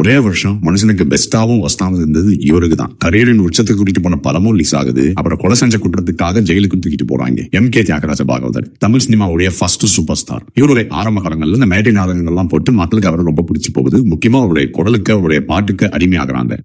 ஒரே வருஷம் மனுஷனுக்கு பெஸ்டாவும் ஒஸ்டாவும் இருந்தது இவருக்கு தான். கரியரின் உச்சத்தை கூட்டிட்டு போன படமும் ரிலீஸ் ஆகுது. அப்புறம் கொலை செஞ்ச குற்றத்துக்காக ஜெயிலுக்கு தூக்கிட்டு போறாங்க. M K Thyagaraja Bhagavathar. Tamil சினிமாவுடைய ஃபர்ஸ்ட் சூப்பர் ஸ்டார் இவருடைய ஆரம்ப காலங்கள்ல இந்த மேட்டை நாடகங்கள்லாம் போட்டு மக்களுக்கு அவரை ரொம்ப பிடிச்சி போகுது. முக்கியமா அவருடைய குரலுக்கு அவருடைய பாட்டுக்கு அடிமையாகிறாங்க.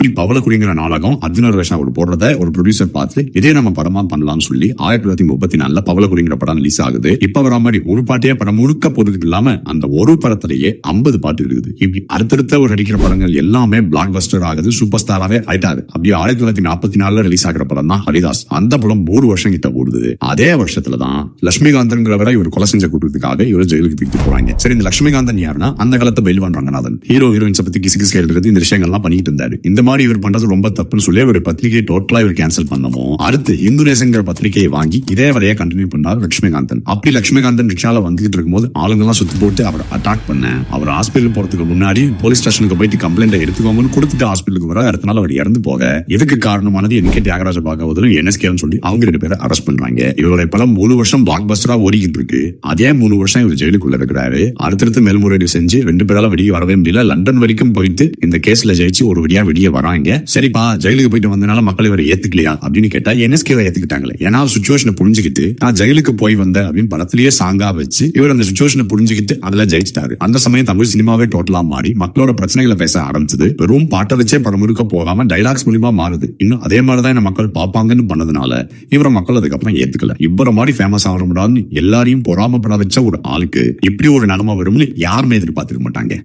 அப்படி பவளக்குடிங்கிற நாடகம் அர்ஜுன ரேஷன் ஒரு போடுறத ஒரு ப்ரொடியூசர் பார்த்து இதே நம்ம படமா பண்ணலாம்னு சொல்லி ஆயிரத்தி தொள்ளாயிரத்தி முப்பத்தி நாலுல பவளக்குடிங்கிற படம் ரிலீஸ் ஆகுது. இப்ப வர மாதிரி ஒரு பாட்டையே படம் முழுக்க போறதுக்கு இல்லாம அந்த ஒரு படத்திலேயே ஐம்பது பாட்டு இருக்குது. இப்படி அடுத்தடுத்த ஒரு அடிக்கிற படங்கள் எல்லாமே பிளாக் பஸ்டர் ஆகுது சூப்பர் ஸ்டாராவே ஆயிட்டாரு. அப்படி ஆயிரத்தி தொள்ளாயிரத்தி நாற்பத்தி நாலுல ரிலீஸ் ஆகிற படம் தான் ஹரிதாஸ். அந்த படம் மூணு வருஷம் கிட்ட ஓடுது. அதே வருஷத்துல தான் லட்சுமிகாந்தன்கிறவரை இவர் கொலை செஞ்ச கூட்டத்துக்காக இவர் ஜெயிலுக்கு தூக்கிட்டு போறாங்க. சரி இந்த லட்சுமிகாந்தன் யாருன்னா அந்த காலத்தை பெயில் பண்றாங்க நாதன் ஹீரோ ஹீரோயின்ஸ் பத்தி கிசு கிசு எழுதுறது இந்த விஷயங்கள்லாம் பண்ணிட்டு இருந்தாரு. இந்த மாதிரி இவர் பண்றது ரொம்ப தப்புன்னு சொல்லி ஒரு பத்திரிகை டோட்டலா இவர் கேன்சல் பண்ணவும் அடுத்து இந்துநேசங்கிற பத்திரிகையை வாங்கி இதே வரைய கண்டினியூ பண்ணார் லட்சுமிகாந்தன். அப்படி லட்சுமிகாந்தன் ரிக்ஷால வந்துகிட்டு இருக்கும்போது ஆளுங்கெல்லாம் சுத்தி போட்டு அவர் அட்டாக் பண்ண அவர் ஹாஸ்பிட்டல் போறதுக்கு முன்னாடி போலீஸ் ஸ்டேஷனுக்கு போயிட்டு கம்ப்ளைண்ட் எடுத்துக்கோங்கன்னு கொடுத்துட்டு ஹாஸ்பிட்டலுக்கு வர அடுத்த நாள் அவர் இறந்து போக இதுக்கு காரணமானது என் கே தியாகராஜ பாகவதரும் என்எஸ்கேன்னு சொல்லி அவங்க ரெண்டு பேரை அரெஸ்ட் பண்றாங்க. இவருடைய படம் மூணு வருஷம் பிளாக் பஸ்டரா ஓடிக்கிட்டு இருக்கு. அதே மூணு வருஷம் இவர் ஜெயிலுக்குள்ள இருக்கிறாரு. அடுத்தடுத்து மேல்முறையீடு செஞ்சு ரெண்டு பேரால வெளியே வரவே முடியல. லண்டன் வரைக்கும் போயிட்டு இந்த கேஸ்ல ஜெயிச்சு ஒரு வழியா வெளியே வராங்க. சரிப்பா ஜெயிலுக்கு போயிட்டு வந்தனால மக்கள் இவரை ஏத்துக்கலையா? அப்படின்னு கேட்டா என்எஸ்கேவை ஏத்துக்கிட்டாங்களே. ஏன்னா சுச்சுவேஷனை புரிஞ்சுக்கிட்டு நான் ஜெயிலுக்கு போய் வந்தேன் அப்படின்னு படத்திலேயே சாங்கா வச்சு இவர் அந்த சுச்சுவேஷனை புரிஞ்சுக்கிட்டு அதுல ஜெயிச்சிட்டாரு. அந்த சமயம் தமிழ் சினிமாவே டோட்டலா மாறி மக்களோட பிரச்சனைகளை பேச ஆரம்பிச்சது. வெறும் பாட்டை வச்சே படம் இருக்க போகாம டைலாக்ஸ் மூலியமா மாறுது. இன்னும் அதே மாதிரிதான் என்ன மக்கள் பார்ப்பாங்கன்னு பண்ணதுனால இவரை மக்கள் அதுக்கப்புறம் ஏத்துக்கல. இவரை மாதிரி ஃபேமஸ் ஆக முடியாதுன்னு எல்லாரையும் பொறாமப்பட வச்ச ஒரு ஆளுக்கு இப்படி ஒரு நிலைமை வரும்னு யாருமே எதிர்பார்த்துக்க மாட்டாங்க.